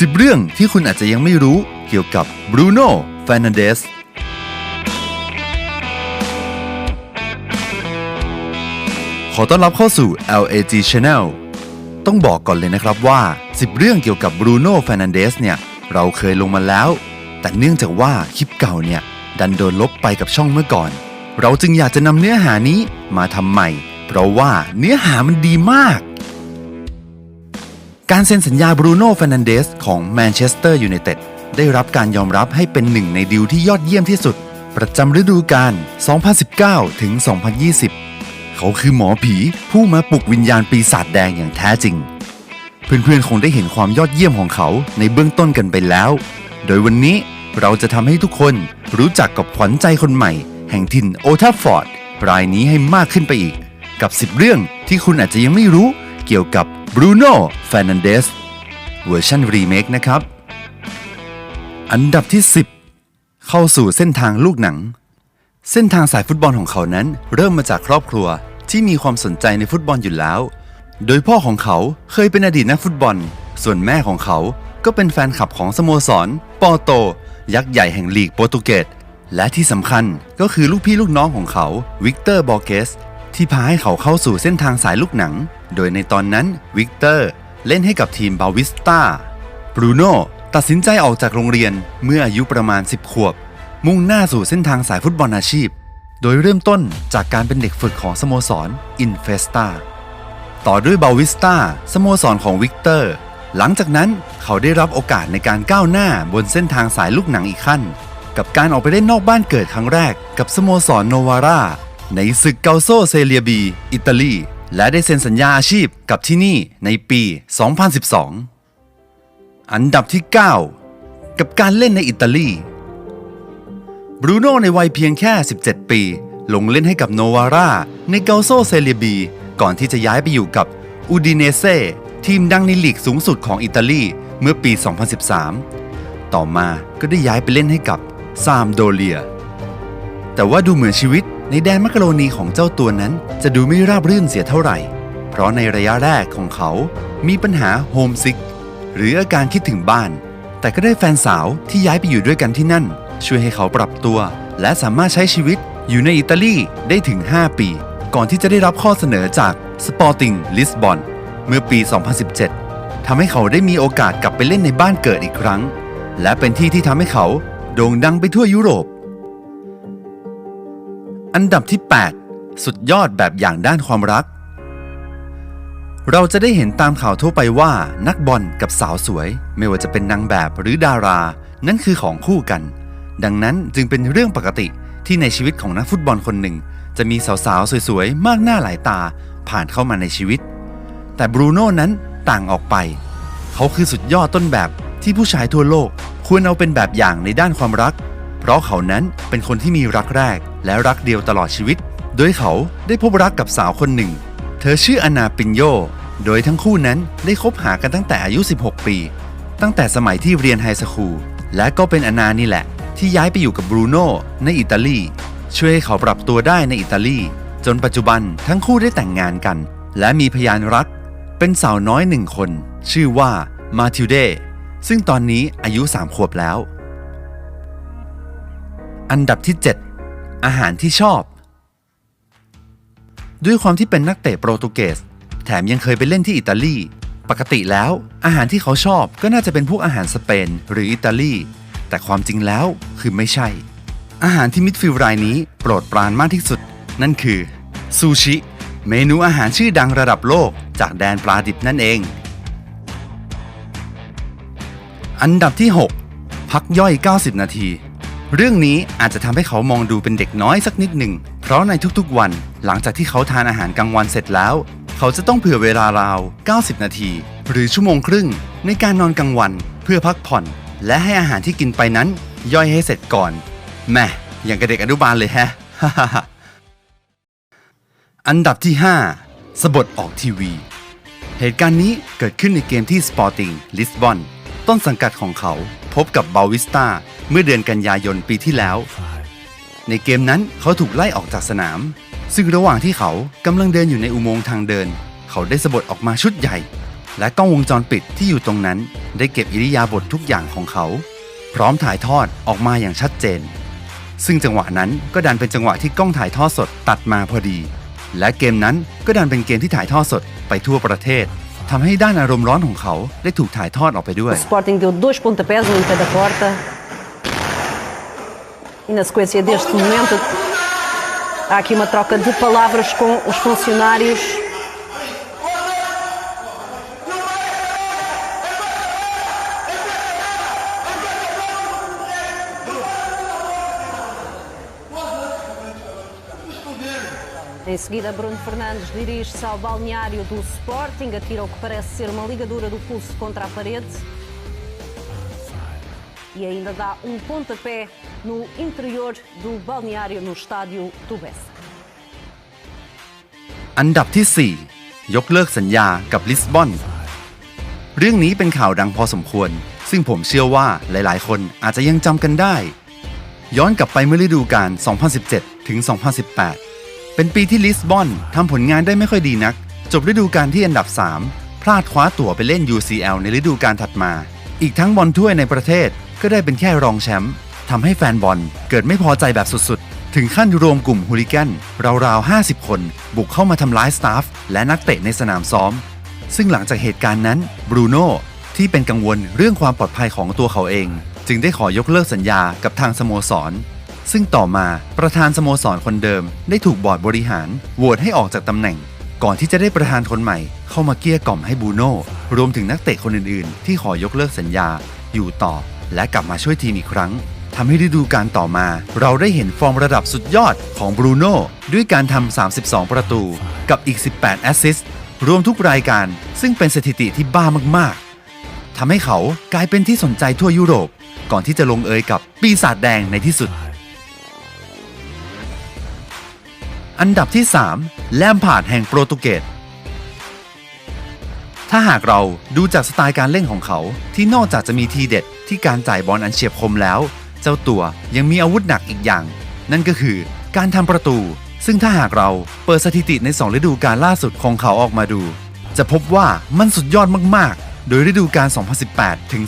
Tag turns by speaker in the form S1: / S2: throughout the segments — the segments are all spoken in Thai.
S1: 10 เรื่องที่คุณอาจจะยังไม่รู้เกี่ยวกับบรูโน่ฟ r นเดสขอต้อนรับเข้าสู่ LAG Channel ต้องบอกก่อนเลยนะครับว่า 10 เรื่องเกี่ยวกับบรูโน่ฟ r นเดสเนี่ย เราเคยลงมาแล้ว แต่เนื่องจากว่าคลิปเก่าเนี่ย ดันโดนลบไปกับช่องเมื่อก่อน เราจึงอยากจะนำเนื้อหานี้มาทำใหม่ เพราะว่าเนื้อหามันดีมาก การเซ็นสัญญาบรูโน่ฟ r นเดสของแมนเชสเตอร์ยูไนเต็ดได้รับการยอมรับให้เป็นหนึ่งในดีลที่ยอดเยี่ยมที่สุด ประจำฤดูกาล 2019 ถึง 2020 เขาคือหมอผีผู้มาปลุกวิญญาณปีศาจแดงอย่างแท้จริง เพื่อนๆ คงได้เห็นความยอดเยี่ยมของเขาในเบื้องต้นกันไปแล้ว โดยวันนี้เราจะทำให้ทุกคนรู้จักกับขวัญใจคนใหม่ แห่งถิ่นโอทัฟฟอร์ดรายนี้ให้มากขึ้นไปอีก กับ 10 เรื่องที่คุณอาจจะยังไม่รู้เกี่ยวกับ บรูโน่ฟ r นเดสเวอร์ชันรีเมคนะครับ อันดับที่ 10 เข้าสู่เส้นทางลูกหนัง เส้นทางสายฟุตบอลของเขานั้น เริ่มมาจากครอบครัวที่มีความสนใจในฟุตบอลอยู่แล้ว โดยพ่อของเขาเคยเป็นอดีตนักฟุตบอล ส่วนแม่ของเขาก็เป็นแฟนคลับของสโมสร ปอโต ยักษ์ใหญ่แห่งลีกโปรตุเกสและที่สำคัญก็คือลูกพี่ลูกน้องของเขา วิกเตอร์บอร์เกส ที่พาให้เขาเข้าสู่เส้นทางสายลูกหนัง โดยในตอนนั้นวิกเตอร์เล่นให้กับทีมบาวิสตาบรูโน่ตัดสินใจออกจากโรงเรียนเมื่ออายุประมาณ 10 ขวบ มุ่งหน้าสู่เส้นทางสายฟุตบอลอาชีพ โดยเริ่มต้นจากการเป็นเด็กฝึกของสโมสรอินเฟสตาต่อด้วยบาวิสตาสโมสรของวิกเตอร์ หลังจากนั้นเขาได้รับโอกาสในการก้าวหน้าบนเส้นทางสายลูกหนังอีกขั้น กับการออกไปเล่นนอกบ้านเกิดครั้งแรกกับสโมสรโนวาร่า ในศึกเกาโซเซเลียบี อิตาลี และได้เซ็นสัญญาอาชีพกับที่นี่ในปี 2012 อันดับที่ 9 กับการเล่นในอิตาลีบรูโน่ในวัยเพียงแค่ 17 ปี ลงเล่นให้กับโนวาร่าในเกาโซเซเลียบี ก่อนที่จะย้ายไปอยู่กับอูดิเนเซ่ทีมดังในลีกสูงสุดของอิตาลีเมื่อปี 2013 ต่อมาก็ได้ย้ายไปเล่นให้กับซามโดเลีย แต่ว่าดูเหมือนชีวิต ในแดนมักกะโรนีของเจ้าตัวนั้นจะดูไม่ราบรื่นเสียเท่าไหร่ เพราะในระยะแรกของเขา มีปัญหาโฮมซิกหรืออาการคิดถึงบ้าน แต่ก็ได้แฟนสาวที่ย้ายไปอยู่ด้วยกันที่นั่น ช่วยให้เขาปรับตัว และสามารถใช้ชีวิตอยู่ในอิตาลีได้ถึง 5 ปี ก่อนที่จะได้รับข้อเสนอจากสปอร์ติงลิสบอนเมื่อปี 2017 ทำให้เขาได้มีโอกาสกลับไปเล่นในบ้านเกิดอีกครั้ง และเป็นที่ที่ทำให้เขาโด่งดังไปทั่วยุโรป อันดับที่ 8 สุดยอดแบบอย่างด้านความรัก เราจะได้เห็นตามข่าวทั่วไปว่านักบอลกับสาวสวย ไม่ว่าจะเป็นนางแบบหรือดารา นั่นคือของคู่กัน ดังนั้นจึงเป็นเรื่องปกติที่ในชีวิตของนักฟุตบอลคนหนึ่ง จะมีสาวๆ สวยๆ มากหน้าหลายตาผ่านเข้ามาในชีวิต แต่บรูโน่นั้นต่างออกไป เขาคือสุดยอดต้นแบบที่ผู้ชายทั่วโลกควรเอาเป็นแบบอย่างในด้านความรัก เพราะเขานั้นเป็นคนที่มีรักแรกและรักเดียวตลอดชีวิต โดยเขาได้พบรักกับสาวคนหนึ่ง เธอชื่ออนาปินโย โดยทั้งคู่นั้นได้คบหากันตั้งแต่อายุ 16 ปี ตั้งแต่สมัยที่เรียนไฮสคูล และก็เป็นอนานี่แหละ ที่ย้ายไปอยู่กับบรูโน่ในอิตาลี ช่วยให้เขาปรับตัวได้ในอิตาลี จนปัจจุบันทั้งคู่ได้แต่งงานกัน และมีพยานรัก เป็นสาวน้อยหนึ่งคน ชื่อว่ามาทิวเดซึ่งตอนนี้อายุ 3 ขวบแล้ว อันดับที่ 7 อาหารที่ชอบ ด้วยความที่เป็นนักเตะโปรตุเกส แถมยังเคยไปเล่นที่อิตาลี ปกติแล้ว อาหารที่เขาชอบก็น่าจะเป็นพวกอาหารสเปนหรืออิตาลี แต่ความจริงแล้วคือไม่ใช่ อาหารที่มิดฟิลรายนี้โปรดปรานมากที่สุด นั่นคือซูชิ เมนูอาหารชื่อดังระดับโลกจากแดนปลาดิบนั่นเอง อันดับที่ 6 พักย่อย 90 นาที เรื่องนี้อาจจะทำให้เขามองดูเป็นเด็กน้อยสักนิดหนึ่ง เพราะในทุกๆวัน หลังจากที่เขาทานอาหารกลางวันเสร็จแล้ว เขาจะต้องเผื่อเวลาราว 90 นาที หรือชั่วโมงครึ่ง ในการนอนกลางวัน เพื่อพักผ่อน และให้อาหารที่กินไปนั้นย่อยให้เสร็จก่อนแหม่อย่างกับเด็กอนุบาลเลยแฮะ อันดับที่ 5 สบดออกทีวี เหตุการณ์นี้เกิดขึ้นในเกมที่ Sporting Lisbon ต้นสังกัดของเขาพบกับบาวิสตา เมื่อเดือนกันยายนปีที่แล้ว ในเกมนั้นเขาถูกไล่ออกจากสนาม ซึ่งระหว่างที่เขากำลังเดินอยู่ในอุโมงค์ทางเดิน เขาได้สะบัดออกมาชุดใหญ่ และกล้องวงจรปิดที่อยู่ตรงนั้น ได้เก็บอิริยาบถททุกอย่างของเขา พร้อมถ่ายทอดออกมาอย่างชัดเจน ซึ่งจังหวะนั้นก็ดันเป็นจังหวะที่กล้องถ่ายทอดสดตัดมาพอดี และเกมนั้นก็ดันเป็นเกมที่ถ่ายทอดสดไปทั่วประเทศทำให้ด้านอารมณ์ร้อนของเขาได้ถูกถ่ายทอดออกไปด้วย
S2: Sporting deu dois pontapés no pé da porta. E na sequência deste momento há aqui uma troca de palavras com os funcionários. Em seguida, Bruno Fernandes dirige-se ao balneário do Sporting, atira o que parece ser uma ligadura do pulso contra a parede. E ainda dá um pontapé no interior do balneário no estádio do Bessa.
S1: อันดับที่ 4 ยกเลิกสัญญากับลิสบอน เรื่องนี้เป็นข่าวดังพอสมควร ซึ่งผมเชื่อว่าหลายๆ คนอาจจะยังจำกันได้ ย้อนกลับไปเมื่อฤดูกาล 2017 ถึง 2018 เป็นปีที่ลิสบอนทำผลงานได้ไม่ค่อยดีนัก จบฤดูกาลที่อันดับ 3 พลาดคว้าตั๋วไปเล่น UCL ในฤดูกาลถัดมา อีกทั้งบอลถ้วยในประเทศ ก็ได้เป็นแค่รองแชมป์ทำให้แฟนบอลเกิดไม่พอใจแบบสุดๆ ถึงขั้นรวมกลุ่มฮูลิแกนราวๆ 50 คน บุกเข้ามาทำร้ายสตาฟและนักเตะในสนามซ้อม ซึ่งหลังจากเหตุการณ์นั้นบรูโน่ที่เป็นกังวลเรื่องความปลอดภัยของตัวเขาเอง จึงได้ขอยกเลิกสัญญากับทางสโมสร ซึ่งต่อมาประธานสโมสรคนเดิม ได้ถูกบอร์ดบริหารโหวตให้ออกจากตำแหน่ง ก่อนที่จะได้ประธานคนใหม่ เข้ามาเกลี้ยกล่อมให้บรูโน่รวมถึงนักเตะคนอื่นๆ ที่ขอยกเลิกสัญญาอยู่ต่อ และกลับมาช่วยทีมอีกครั้งทำให้ฤดูกาลต่อมา เราได้เห็นฟอร์มระดับสุดยอดของบรูโน่ด้วยการทำ 32 ประตูกับอีก 18 แอสซิสต์รวมทุกรายการซึ่งเป็นสถิติที่บ้ามากๆทำให้เขากลายเป็นที่สนใจทั่วยุโรป ก่อนที่จะลงเอยกับปีศาจแดงในที่สุด อันดับที่ 3 แลมพาร์ดแห่งโปรตุเกสถ้าหากเราดูจากสไตล์การเล่นของเขาที่นอกจากจะมีทีเด็ด ที่การจ่ายบอลอันเฉียบคมแล้ว เจ้าตัวยังมีอาวุธหนักอีกอย่าง นั่นก็คือการทำประตู ซึ่งถ้าหากเราเปิดสถิติใน 2 ฤดูกาลล่าสุดของเขาออกมาดู จะพบว่ามันสุดยอดมากๆ โดยฤดูกาล 2018 ถึง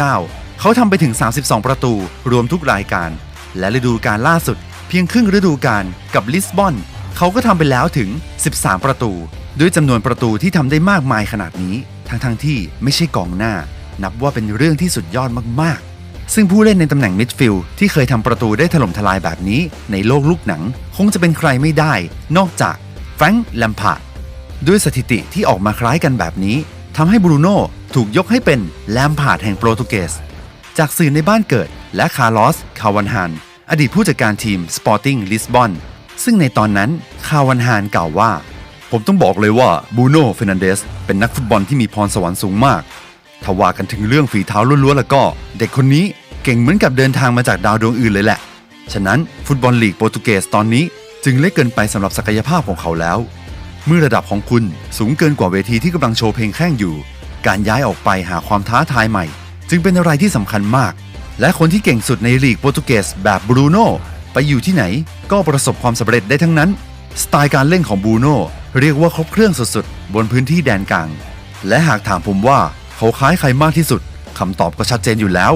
S1: 2019 เขาทำไปถึง 32 ประตู รวมทุกรายการ และฤดูกาลล่าสุด เพียงครึ่งฤดูกาลกับลิสบอน เขาก็ทำไปแล้วถึง 13 ประตู ด้วยจำนวนประตูที่ทำได้มากมายขนาดนี้ ทั้งๆทที่ไม่ใช่กองหน้า นับว่าเป็นเรื่องที่สุดยอดมากๆ ซึ่งผู้เล่นในตำแหน่งมิดฟิลด์ที่เคยทำประตูได้ถล่มทลายแบบนี้ในโลกลูกหนัง คงจะเป็นใครไม่ได้ นอกจากแฟรงค์แลมพาร์ดด้วยสถิติที่ออกมาคล้ายกันแบบนี้ทำให้บรูโน่ถูกยกให้เป็นแลมพาร์ดแห่งโปรตุเกส จากสื่อในบ้านเกิดและคาร์ลอส คาวันฮาน อดีตผู้จัดการทีม Sporting Lisbon ซึ่งในตอนนั้นคาวันฮานกล่าวว่า ผมต้องบอกเลยว่าบูโน่เฟรนันเดสเป็นนักฟุตบอลที่มีพรสวรรค์สูงมาก ถ้าว่ากันถึงเรื่องฝีเท้าล้วนๆแล้วก็ เด็กคนนี้เก่งเหมือนกับเดินทางมาจากดาวดวงอื่นเลยแหละ ฉะนั้นฟุตบอลลีกโปรตุเกสตอนนี้จึงเล็กเกินไปสำหรับศักยภาพของเขาแล้ว เมื่อระดับของคุณสูงเกินกว่าเวทีที่กำลังโชว์เพลงแข้งอยู่ การย้ายออกไปหาความท้าทายใหม่ จึงเป็นอะไรที่สำคัญมาก และคนที่เก่งสุดในลีกโปรตุเกสแบบบรูโน่ไปอยู่ที่ไหนก็ประสบความสำเร็จได้ทั้งนั้น สไตล์การเล่นของบรูโน่เรียกว่าครบเครื่องสุดๆบนพื้นที่แดนกลาง และหากถามผมว่า เขาคล้ายใครมากที่สุดคำตอบก็ชัดเจนอยู่แล้ว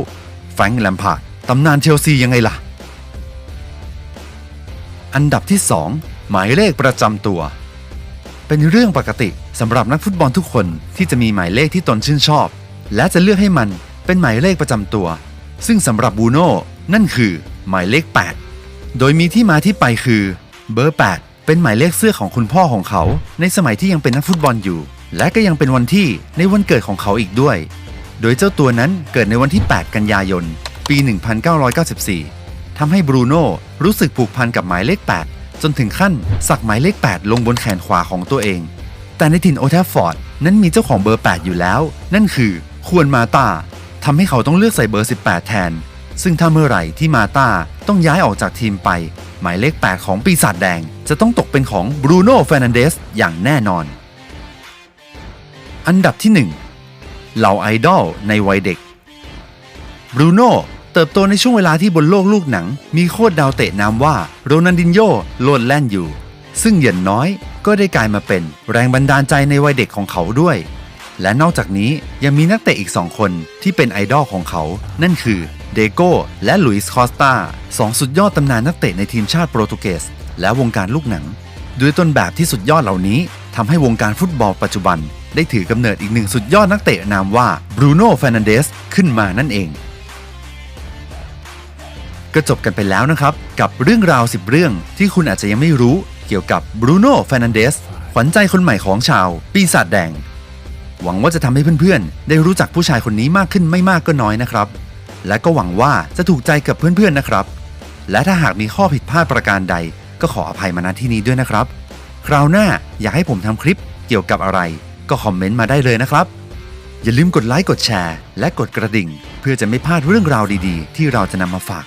S1: แฟรงค์แลมพาร์ดตำนานเชลซียังไงล่ะ อันดับที่ 2 หมายเลขประจำตัว เป็นเรื่องปกติสำหรับนักฟุตบอลทุกคนที่จะมีหมายเลขที่ตนชื่นชอบ และจะเลือกให้มันเป็นหมายเลขประจำตัว ซึ่งสำหรับบูโน่นั่นคือหมายเลข 8 โดยมีที่มาที่ไปคือเบอร์ 8 เป็นหมายเลขเสื้อของคุณพ่อของเขา ในสมัยที่ยังเป็นนักฟุตบอลอยู่ และก็ยังเป็นวันที่ในวันเกิดของเขาอีกด้วย โดยเจ้าตัวนั้นเกิดในวันที่ 8 กันยายน ปี 1994 ทำให้บรูโน่รู้สึกผูกพันกับหมายเลข 8 จนถึงขั้นสักหมายเลข 8 ลงบนแขนขวาของตัวเอง แต่ในถิ่นโอแทฟฟอร์ดนั้นมีเจ้าของเบอร์ 8 อยู่แล้ว นั่นคือควรมาตาทำให้เขาต้องเลือกใส่เบอร์ 18 แทน ซึ่งถ้าเมื่อไหร่ที่มาตาต้องย้ายออกจากทีมไป หมายเลข 8 ของปีศาจแดง จะต้องตกเป็นของบรูโน่เฟรนันเดสอย่างแน่นอน อันดับที่ 1 เหล่าไอดอลในวัยเด็กบรูโน่เติบโตในช่วงเวลาที่บนโลกลูกหนัง มีโคตรดาวเตะนามว่าโรนันดินโยโลดแล่นอยู่ ซึ่งเหยินน้อยก็ได้กลายมาเป็นแรงบันดาลใจในวัยเด็กของเขาด้วย และนอกจากนี้ยังมีนักเตะอีก2คนที่เป็นไอดอลของเขา นั่นคือเดโก้และลุยส์คอสตาสองสุดยอดตำนานนักเตะในทีมชาติโปรตุเกส และวงการลูกหนัง ด้วยต้นแบบที่สุดยอดเหล่านี้ทำให้วงการฟุตบอลปัจจุบัน ได้ถือกำเนิดอีกหนึ่งสุดยอดนักเตะนามว่าบรูโน่เฟรนันเดสขึ้นมานั่นเองก็จบกันไปแล้วนะครับ กับเรื่องราว 10 เรื่องที่คุณอาจจะยังไม่รู้เกี่ยวกับบรูโน่เฟรนันเดสขวัญใจคนใหม่ของชาว ปีศาจแดง หวังว่าจะทำให้เพื่อนๆ ได้รู้จักผู้ชายคนนี้มากขึ้นไม่มากก็น้อยนะครับ และก็หวังว่าจะถูกใจกับเพื่อนๆนะครับ และถ้าหากมีข้อผิดพลาดประการใด ก็ขออภัยมาณที่นี้ด้วยนะครับ คราวหน้าอยากให้ผมทำคลิปเกี่ยวกับอะไร ก็คอมเมนต์มาได้เลยนะครับ อย่าลืมกดไลค์กดแชร์ และกดกระดิ่ง เพื่อจะไม่พลาดเรื่องราวดีๆ ที่เราจะนำมาฝาก